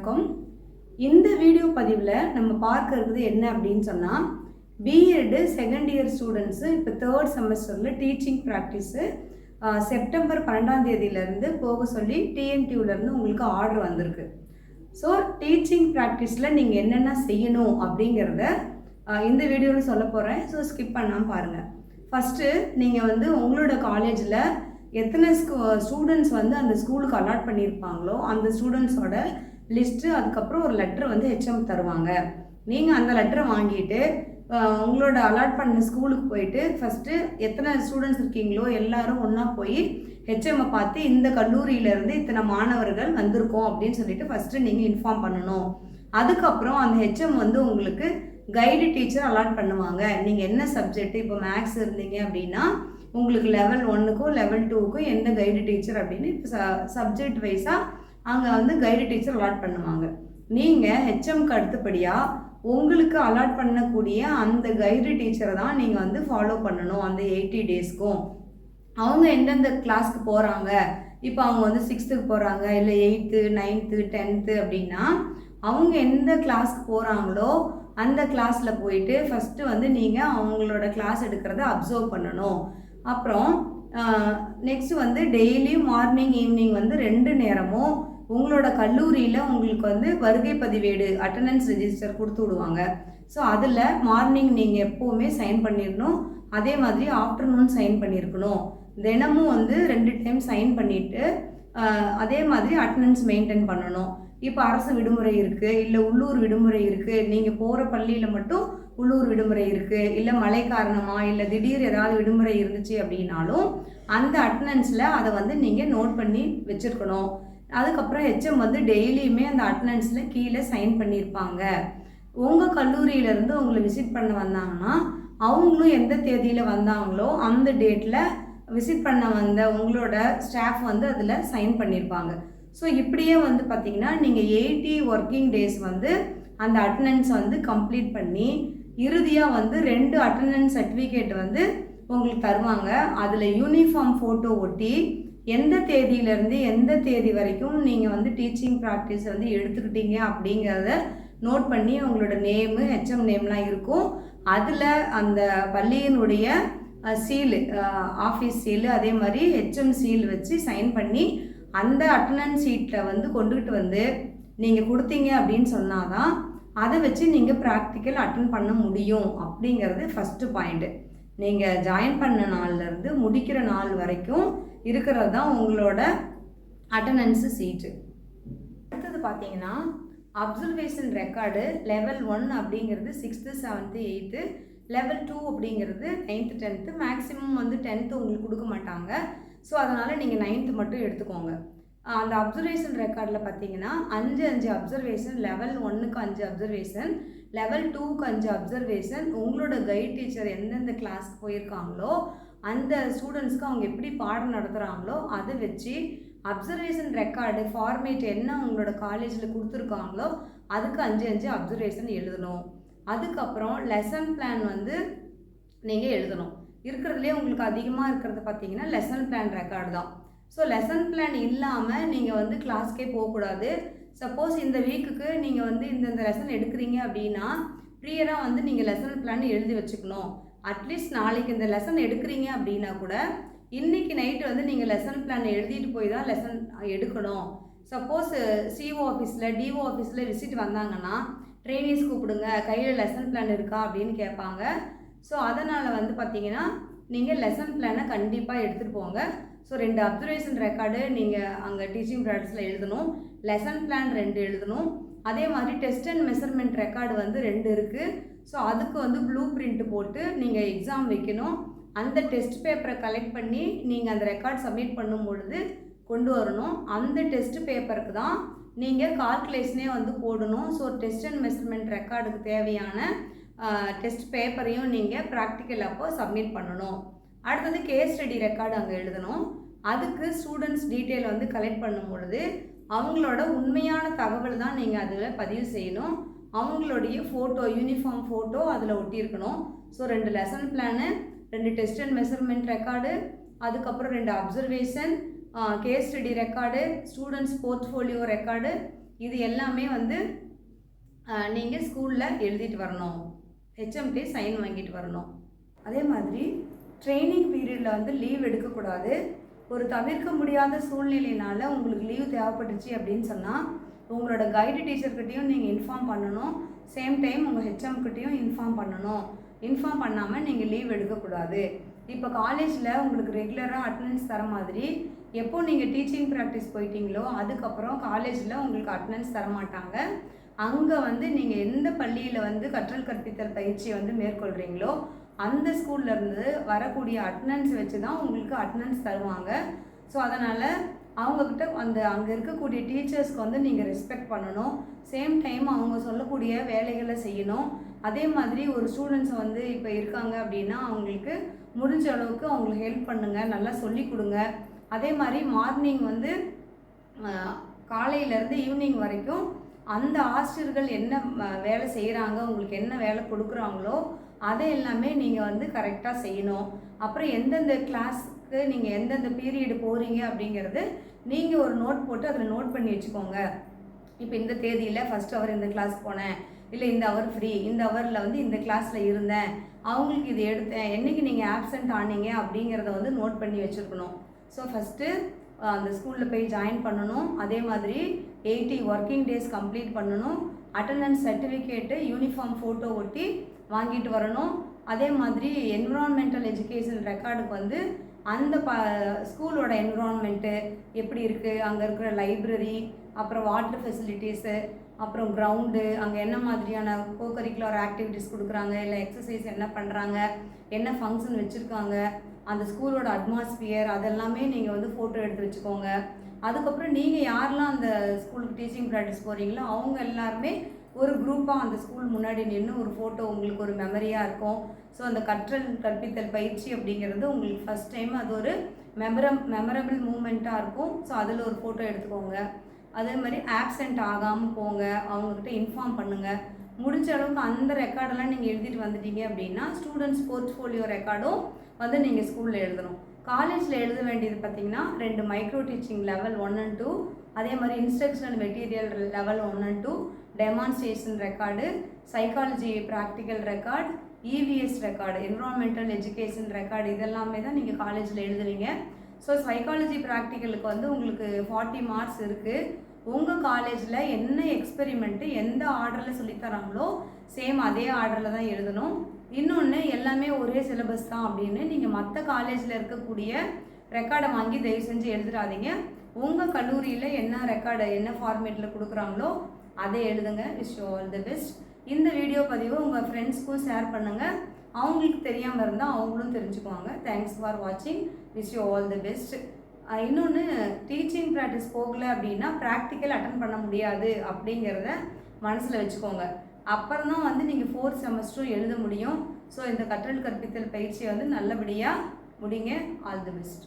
வணக்கம். இந்த வீடியோ பதிவில் நம்ம பார்க்க இருக்கிறது என்ன அப்படின்னு சொன்னால் B Ed second year students இப்போ தேர்ட் செமஸ்டரில் டீச்சிங் ப்ராக்டிஸு செப்டம்பர் பன்னெண்டாம் தேதியிலேருந்து போக சொல்லி டிஎன்டியூலேருந்து உங்களுக்கு ஆர்டர் வந்திருக்கு. ஸோ டீச்சிங் ப்ராக்டிஸில் நீங்கள் என்னென்ன செய்யணும் அப்படிங்கிறத இந்த வீடியோவில் சொல்ல போகிறேன் ஸோ ஸ்கிப் பண்ணாமல் பாருங்கள் ஃபஸ்ட்டு நீங்கள் வந்து உங்களோட காலேஜில் எத்தனை ஸ்கூ ஸ்டூடெண்ட்ஸ் வந்து அந்த ஸ்கூலுக்கு அலாட் பண்ணியிருப்பாங்களோ அந்த ஸ்டூடெண்ட்ஸோட லிஸ்ட்டு அதுக்கப்புறம் ஒரு லெட்டர் வந்து ஹெச்எம் தருவாங்க. நீங்கள் அந்த லெட்டரை வாங்கிட்டு உங்களோட அலாட் பண்ண ஸ்கூலுக்கு போயிட்டு ஃபஸ்ட்டு எத்தனை ஸ்டூடெண்ட்ஸ் இருக்கீங்களோ எல்லாரும் ஒன்றா போய் ஹெச்எம்மை பார்த்து இந்த கல்லூரியிலேருந்து இத்தனை மாணவர்கள் வந்திருக்கோம் அப்படின்னு சொல்லிட்டு ஃபஸ்ட்டு நீங்கள் இன்ஃபார்ம் பண்ணணும். அதுக்கப்புறம் அந்த ஹெச்எம் வந்து உங்களுக்கு கைடு டீச்சர் அலாட் பண்ணுவாங்க. நீங்கள் என்ன சப்ஜெக்ட் இப்போ மேக்ஸ் இருந்தீங்க அப்படின்னா உங்களுக்கு லெவல் ஒன்றுக்கும் லெவல் டூக்கும் எந்த கைடு டீச்சர் அப்படின்னு இப்போ சப்ஜெக்ட் வைஸாக அங்கே வந்து கைடு டீச்சர் அலாட் பண்ணுவாங்க. நீங்கள் ஹெச்எம்க்கு அடுத்தபடியாக உங்களுக்கு அலாட் பண்ணக்கூடிய அந்த கைடு டீச்சரை தான் நீங்கள் வந்து ஃபாலோ பண்ணணும் அந்த எயிட்டி டேஸ்க்கும் அவங்க எந்தெந்த கிளாஸ்க்கு போகிறாங்க இப்போ அவங்க வந்து சிக்ஸ்த்துக்கு போகிறாங்க இல்லை எயித்து நைன்த்து டென்த்து அப்படின்னா அவங்க எந்த கிளாஸ்க்கு போகிறாங்களோ அந்த கிளாஸில் போயிட்டு ஃபஸ்ட்டு வந்து நீங்கள் அவங்களோட கிளாஸ் எடுக்கிறத அப்சர்வ் பண்ணணும். அப்புறம் நெக்ஸ்ட் வந்து டெய்லி மார்னிங் ஈவினிங் வந்து ரெண்டு நேரமும் உங்களோட கல்லூரியில் உங்களுக்கு வந்து வருகை பதிவேடு அட்டண்டன்ஸ் ரெஜிஸ்டர் கொடுத்து விடுவாங்க. ஸோ அதில் மார்னிங் நீங்கள் எப்போவுமே சைன் பண்ணிடணும். அதே மாதிரி ஆஃப்டர்நூன் சைன் பண்ணியிருக்கணும் தினமும் வந்து ரெண்டு டைம் சைன் பண்ணிவிட்டு அதே மாதிரி அட்டண்டன்ஸ் மெயின்டைன் பண்ணணும். இப்போ அரசு விடுமுறை இருக்குது இல்லை உள்ளூர் விடுமுறை இருக்குது நீங்கள் போகிற பள்ளியில் மட்டும் உள்ளூர் விடுமுறை இருக்குது இல்லை மழை காரணமாக இல்லை திடீர் ஏதாவது விடுமுறை இருந்துச்சு அப்படின்னாலும் அந்த அட்டண்டன்ஸில் அதை வந்து நீங்கள் நோட் பண்ணி வச்சுருக்கணும். அதுக்கப்புறம் ஹெச்எம் வந்து டெய்லியுமே அந்த அட்டண்டன்ஸில் கீழே சைன் பண்ணியிருப்பாங்க உங்கள் கல்லூரியிலேருந்து உங்களை விசிட் பண்ண வந்தாங்கன்னா அவங்களும் எந்த தேதியில் வந்தாங்களோ அந்த டேட்டில் விசிட் பண்ண வந்த உங்களோட ஸ்டாஃப் வந்து அதில் சைன் பண்ணியிருப்பாங்க ஸோ இப்படியே வந்து பார்த்திங்கன்னா நீங்கள் எயிட்டி ஒர்க்கிங் டேஸ் வந்து அந்த அட்டண்டன்ஸ் வந்து கம்ப்ளீட் பண்ணி இறுதியாக வந்து ரெண்டு அட்டண்டன்ஸ் சர்டிஃபிகேட் வந்து உங்களுக்கு தருவாங்க. அதில் யூனிஃபார்ம் ஃபோட்டோ ஒட்டி எந்த தேதியிலேருந்து எந்த தேதி வரைக்கும் நீங்கள் வந்து டீச்சிங் ப்ராக்டிஸ் வந்து எடுத்துக்கிட்டீங்க அப்படிங்கிறத நோட் பண்ணி உங்களோட நேமு ஹெச்எம் நேம்லாம் இருக்கும். அதில் அந்த பள்ளியினுடைய சீலு ஆஃபீஸ் சீலு அதே மாதிரி ஹெச்எம் சீல் வச்சு சைன் பண்ணி அந்த அட்டண்டன்ஸ் சீட்டில் வந்து கொண்டுகிட்டு வந்து நீங்கள் கொடுத்தீங்க அப்படின்னு சொன்னால் தான் அதை வச்சு நீங்கள் ப்ராக்டிக்கல் அட்டன் பண்ண முடியும் அப்படிங்கிறது ஃபஸ்ட்டு பாயிண்ட்டு நீங்கள் ஜாயின் பண்ண நாள்லேருந்து முடிக்கிற நாள் வரைக்கும் இருக்கிறது தான் உங்களோட அட்டண்டன்ஸு சீட்டு அடுத்தது பார்த்தீங்கன்னா அப்சர்வேஷன் ரெக்கார்டு லெவல் ஒன் அப்படிங்கிறது sixth seventh eighth level two அப்படிங்கிறது நைன்த்து டென்த்து மேக்ஸிமம் வந்து டென்த்து உங்களுக்கு கொடுக்க மாட்டாங்க. ஸோ அதனால் நீங்கள் நைன்த்து மட்டும் எடுத்துக்கோங்க. அந்த அப்சர்வேஷன் ரெக்கார்டில் பார்த்தீங்கன்னா அஞ்சு அஞ்சு அப்சர்வேஷன் லெவல் ஒன்றுக்கு அஞ்சு அப்சர்வேஷன் லெவல் டூக்கு அஞ்சு அப்சர்வேஷன் உங்களோட கைட் டீச்சர் எந்தெந்த கிளாஸ்க்கு போயிருக்காங்களோ அந்த ஸ்டூடெண்ட்ஸ்க்கு அவங்க எப்படி பாடம் நடத்துகிறாங்களோ அதை வச்சு அப்சர்வேஷன் ரெக்கார்டு ஃபார்மேட் என்ன உங்களோட காலேஜில் கொடுத்துருக்காங்களோ அதுக்கு அஞ்சு அஞ்சு அப்சர்வேஷன் எழுதணும். அதுக்கப்புறம் லெசன் பிளான் வந்து நீங்கள் எழுதணும். இருக்கிறதுலே உங்களுக்கு அதிகமாக இருக்கிறது பார்த்தீங்கன்னா லெசன் பிளான் ரெக்கார்டு தான். ஸோ லெசன் பிளான் இல்லாமல் நீங்கள் வந்து கிளாஸ்க்கே போகக்கூடாது. சப்போஸ் இந்த வீக்குக்கு நீங்கள் வந்து இந்தந்த லெசன் எடுக்கிறீங்க அப்படின்னா ப்ரியராக வந்து நீங்கள் லெசன் பிளான் எழுதி வச்சுக்கணும். அட்லீஸ்ட் நாளைக்கு இந்த லெசன் எடுக்கிறீங்க அப்படின்னா கூட இன்றைக்கி நைட்டு வந்து நீங்கள் லெசன் பிளான் எழுதிட்டு போய் தான் லெசன் எடுக்கணும். சப்போஸ் சிஓ ஆஃபீஸில் டிஓ ஆஃபீஸில் விசிட் வந்தாங்கன்னா ட்ரெயினிஸ் கூப்பிடுங்க கையில் லெசன் பிளான் இருக்கா அப்படின்னு கேட்பாங்க. ஸோ அதனால் வந்து பார்த்தீங்கன்னா நீங்கள் லெசன் பிளானை கண்டிப்பாக எடுத்துகிட்டு போங்க. ஸோ ரெண்டு அப்சர்வேஷன் ரெக்கார்டு நீங்கள் அங்கே டீச்சிங் ப்ராக்டிஸில் எழுதணும். லெசன் பிளான் ரெண்டு எழுதணும். அதே மாதிரி டெஸ்ட் அண்ட் மெஷர்மெண்ட் ரெக்கார்டு வந்து ரெண்டு இருக்குது ஸோ அதுக்கு வந்து ப்ளூ பிரிண்ட் போட்டு நீங்கள் எக்ஸாம் வைக்கணும். அந்த டெஸ்ட் பேப்பரை கலெக்ட் பண்ணி நீங்கள் அந்த ரெக்கார்ட் சப்மிட் பண்ணும் பொழுது கொண்டு வரணும். அந்த டெஸ்ட் பேப்பருக்கு தான் நீங்கள் கால்குலேஷனே வந்து போடணும். ஸோ டெஸ்ட் அண்ட் மெஷர்மெண்ட் ரெக்கார்டுக்கு தேவையான டெஸ்ட் பேப்பரையும் நீங்கள் ப்ராக்டிக்கல் அப்போ சப்மிட் பண்ணணும். அடுத்தது கேஸ் ஸ்டடி ரெக்கார்டு அங்கே எழுதணும். அதுக்கு ஸ்டூடெண்ட்ஸ் டீட்டெயில் வந்து கலெக்ட் பண்ணும் பொழுது அவங்களோட உண்மையான தகவல் தான் நீங்கள் அதில் பதிவு செய்யணும். அவங்களுடைய ஃபோட்டோ யூனிஃபார்ம் ஃபோட்டோ அதில் ஒட்டியிருக்கணும். ஸோ ரெண்டு லெசன் பிளானு ரெண்டு டெஸ்ட் அண்ட் மெஷர்மெண்ட் ரெக்கார்டு அதுக்கப்புறம் ரெண்டு observation case study record students portfolio record இது எல்லாமே வந்து நீங்கள் ஸ்கூலில் எழுதிட்டு வரணும். ஹெச்எம்டி சைன் வாங்கிட்டு வரணும். அதே மாதிரி ட்ரைனிங் பீரியடில் வந்து லீவ் எடுக்கக்கூடாது. ஒரு தவிர்க்க முடியாத சூழ்நிலையினால உங்களுக்கு லீவ் தேவைப்பட்டுச்சு அப்படின்னு சொன்னால் உங்களோட கைடு டீச்சர்கிட்டையும் நீங்கள் இன்ஃபார்ம் பண்ணணும். சேம் டைம் உங்கள் ஹெச்எம்கிட்டையும் இன்ஃபார்ம் பண்ணணும். இன்ஃபார்ம் பண்ணாமல் நீங்கள் லீவ் எடுக்கக்கூடாது. இப்போ காலேஜில் உங்களுக்கு ரெகுலராக அட்டண்டன்ஸ் தர மாதிரி எப்போ நீங்கள் டீச்சிங் ப்ராக்டிஸ் போயிட்டீங்களோ அதுக்கப்புறம் காலேஜில் உங்களுக்கு அட்டண்டன்ஸ் தரமாட்டாங்க அங்கே வந்து நீங்கள் எந்த பள்ளியில் வந்து கற்றல் கற்பித்தல் பயிற்சியை வந்து மேற்கொள்கிறீங்களோ அந்த ஸ்கூல்லேருந்து வரக்கூடிய அட்டண்டன்ஸ் வச்சு தான் உங்களுக்கு அட்டண்டன்ஸ் தருவாங்க. ஸோ அதனால் அவங்கக்கிட்ட அந்த அங்கே இருக்கக்கூடிய டீச்சர்ஸ்க்கு வந்து நீங்கள் ரெஸ்பெக்ட் பண்ணணும். சேம் டைம் அவங்க சொல்லக்கூடிய வேலைகளை செய்யணும். அதே மாதிரி ஒரு ஸ்டூடெண்ட்ஸ் வந்து இப்போ இருக்காங்க அப்படின்னா அவங்களுக்கு முடிஞ்ச அளவுக்கு அவங்களுக்கு ஹெல்ப் பண்ணுங்கள் நல்லா சொல்லி கொடுங்க. அதே மாதிரி மார்னிங் வந்து காலையிலேருந்து ஈவினிங் வரைக்கும் அந்த ஆசிரியர்கள் என்ன வேலை செய்கிறாங்க உங்களுக்கு என்ன வேலை கொடுக்குறாங்களோ அதை எல்லாமே நீங்கள் வந்து கரெக்டாக செய்யணும். அப்புறம் எந்தெந்த கிளாஸ்க்கு நீங்கள் எந்தெந்த பீரியடு போகிறீங்க அப்படிங்கிறது நீங்கள் ஒரு நோட் போட்டு அதில் நோட் பண்ணி வச்சுக்கோங்க. இப்போ இந்த தேதியில் ஃபஸ்ட் அவர் இந்த கிளாஸ் போனேன். இல்லை இந்த அவர் ஃப்ரீ இந்த அவரில் வந்து இந்த கிளாஸில் இருந்தேன். அவங்களுக்கு இது எடுத்தேன். என்றைக்கு நீங்கள் ஆப்சண்ட் ஆனீங்க அப்படிங்கிறத வந்து நோட் பண்ணி வச்சுருக்கணும். ஸோ ஃபஸ்ட்டு அந்த ஸ்கூலில் போய் ஜாயின் பண்ணணும். அதே மாதிரி எயிட்டி ஒர்க்கிங் டேஸ் கம்ப்ளீட் பண்ணணும். அட்டண்டன்ஸ் சர்டிஃபிகேட்டு யூனிஃபார்ம் ஃபோட்டோ ஒட்டி வாங்கிட்டு வரணும். அதே மாதிரி என்விரான்மெண்டல் எஜுகேஷன் ரெக்கார்டுக்கு வந்து அந்த ப ஸ்கூலோட என்விரான்மெண்ட்டு எப்படி இருக்குது அங்கே இருக்கிற லைப்ரரி அப்புறம் வாட்டர் ஃபெசிலிட்டிஸு அப்புறம் கிரவுண்டு அங்கே என்ன மாதிரியான கோ கரிக்குலர் ஆக்டிவிட்டிஸ் கொடுக்குறாங்க? இல்லை எக்ஸசைஸ் என்ன பண்ணுறாங்க என்ன ஃபங்க்ஷன் வச்சுருக்காங்க? அந்த ஸ்கூலோட அட்மாஸ்பியர் அதெல்லாமே நீங்கள் வந்து ஃபோட்டோ எடுத்து வச்சுக்கோங்க. அதுக்கப்புறம் நீங்கள் யாரெல்லாம் அந்த ஸ்கூலுக்கு டீச்சிங் ப்ராக்டிஸ் போகிறீங்களோ அவங்க எல்லாருமே ஒரு குரூப்பாக அந்த ஸ்கூல் முன்னாடி நின்று ஒரு ஃபோட்டோ உங்களுக்கு ஒரு மெமரியாக இருக்கும். ஸோ அந்த கற்றல் கற்பித்தல் பயிற்சி அப்படிங்கிறது உங்களுக்கு ஃபஸ்ட் டைம் அது ஒரு மெமரம் மெமரபிள் மூமெண்ட்டாக இருக்கும். ஸோ அதில் ஒரு ஃபோட்டோ எடுத்துக்கோங்க. அதே மாதிரி ஆப்சண்ட் ஆகாமல் போங்க. அவங்கக்கிட்ட இன்ஃபார்ம் பண்ணுங்கள் முடிஞ்ச அளவுக்கு அந்த ரெக்கார்டெல்லாம் நீங்கள் எழுதிட்டு வந்துட்டீங்க அப்படின்னா ஸ்டூடெண்ட்ஸ் போர்ட்ஃபோலியோ ரெக்கார்டும் வந்து நீங்கள் ஸ்கூலில் எழுதணும். காலேஜில் எழுத வேண்டியது பார்த்திங்கன்னா ரெண்டு micro teaching level one and two அதே மாதிரி instructional material level one and two demonstration record psychology practical record EVS record environmental education record இதெல்லாமே தான் நீங்கள் காலேஜில் எழுதுறீங்க ஸோ சைக்காலஜி ப்ராக்டிக்கலுக்கு வந்து உங்களுக்கு ஃபார்ட்டி மார்க்ஸ் இருக்குது உங்கள் காலேஜில் என்ன எக்ஸ்பெரிமெண்ட்டு எந்த ஆர்டரில் சொல்லித்தராங்களோ சேம் அதே ஆர்டரில் தான் எழுதணும். இன்னொன்று எல்லாமே ஒரே சிலபஸ் தான் அப்படின்னு நீங்கள் மற்ற காலேஜில் இருக்கக்கூடிய ரெக்கார்டை வாங்கி தயவு செஞ்சு எழுதுறாதீங்க. உங்கள் கல்லூரியில் என்ன ரெக்கார்டு என்ன ஃபார்மேட்டில் கொடுக்குறாங்களோ அதை எழுதுங்க. விஷ் ஆல் தி பெஸ்ட் இந்த வீடியோ பதிவு உங்கள் ஃப்ரெண்ட்ஸ்க்கும் ஷேர் பண்ணுங்கள் அவங்களுக்கு தெரியாமல் இருந்தால் அவங்களும் தெரிஞ்சுக்குவாங்க. தேங்க்ஸ் ஃபார் வாட்சிங் wish you all the best இன்னொன்று டீச்சிங் ப்ராக்டிஸ் போகல அப்படின்னா ப்ராக்டிக்கல் அட்டன் பண்ண முடியாது அப்படிங்கிறத மனசில் வச்சுக்கோங்க. அப்புறம் தான் வந்து நீங்கள் ஃபோர்த் செமஸ்டரும் எழுத முடியும். ஸோ இந்த கற்றல் கற்பித்தல் பயிற்சியை வந்து நல்லபடியாக முடிங்க. All the best